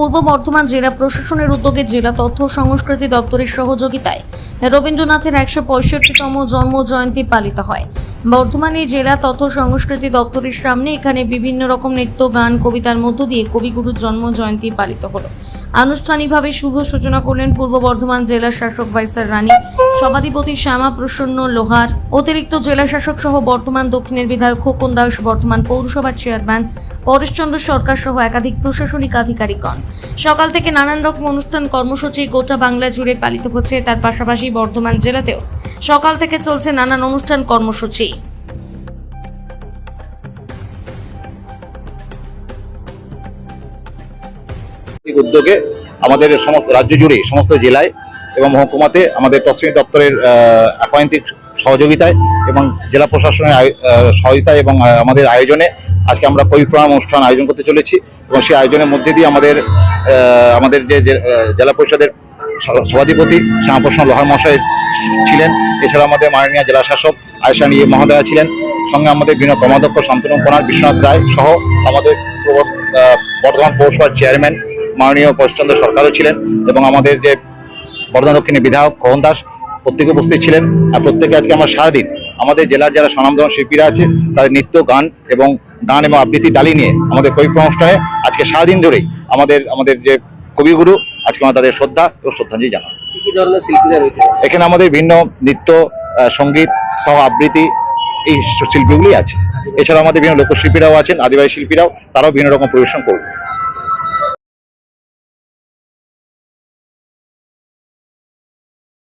পূর্ব বর্ধমান জেলা প্রশাসনের উদ্যোগে জেলা তথ্য সংস্কৃতি দপ্তরের সহযোগিতায় রবীন্দ্রনাথের একশো পঁয়ষট্টিতম জন্ম জয়ন্তী পালিত হয়। বর্ধমানে জেলা তথ্য সংস্কৃতি দপ্তরের সামনে এখানে বিভিন্ন রকম নৃত্য, গান, কবিতার মধ্য দিয়ে কবিগুরুর জন্ম জয়ন্তী পালিত হলো। আনুষ্ঠানিকভাবে শুভ সূচনা করলেন পূর্ব বর্ধমান জেলা শাসক ভাইস্তার রানী, সভাধিপতি শ্যামা প্রসন্ন লোহার, অতিরিক্ত জেলা শাসক সহ বর্ধমান দক্ষিণের বিধায়ক খোকন দাস বর্ধমান পৌরসভার চেয়ারম্যান পরেশচন্দ্র সরকার সহ একাধিক প্রশাসনিক আধিকারিকগণ। সকাল থেকে নানান রকম অনুষ্ঠান কর্মসূচি গোটা বাংলা জুড়ে পালিত হচ্ছে, তার পাশাপাশি বর্ধমান জেলাতেও সকাল থেকে চলছে নানান অনুষ্ঠান কর্মসূচি। উদ্যোগে আমাদের সমস্ত রাজ্য জুড়ে, সমস্ত জেলায় এবং মহকুমাতে আমাদের তসমিক দপ্তরের অ্যাপয়েন্টিক সহযোগিতায় এবং জেলা প্রশাসনের সহযোগিতায় এবং আমাদের আয়োজনে আজকে আমরা কবি প্রণাম অনুষ্ঠান আয়োজন করতে চলেছি এবং সেই আয়োজনের মধ্যে দিয়ে আমাদের আমাদের যে জেলা পরিষদের সভাধিপতি শ্যামাপ্রসন্ন লোহার মহাশয় ছিলেন, এছাড়া আমাদের মাননীয় জেলা শাসক আয়সা নিয়ে মহোদয়া ছিলেন, সঙ্গে আমাদের বিভিন্ন কর্মাধ্যক্ষ শান্তনু কোনার বিশ্বনাথ রায় সহ আমাদের বর্ধমান পৌরসভার চেয়ারম্যান মাননীয় পরেশচন্দ্র সরকারও ছিলেন এবং আমাদের যে বর্ধমান দক্ষিণের বিধায়ক কহন দাস প্রত্যেকে উপস্থিত ছিলেন। আর প্রত্যেকে আজকে আমরা সারাদিন আমাদের জেলার যারা স্বনামধন্য শিল্পীরা আছে তাদের নৃত্য গান এবং গান এবং আবৃত্তি ডালি নিয়ে আমাদের কবি অনুষ্ঠানে আজকে সারাদিন ধরেই আমাদের আমাদের যে কবিগুরু আজকে আমরা তাদের শ্রদ্ধা এবং শ্রদ্ধাঞ্জলি রয়েছে? এখানে আমাদের ভিন্ন নৃত্য সংগীত সহ আবৃত্তি এই শিল্পীগুলি আছে। এছাড়া আমাদের বিভিন্ন লোকশিল্পীরাও আছেন আদিবাসী শিল্পীরাও তারাও বিভিন্ন রকম পরিবেশন করবে।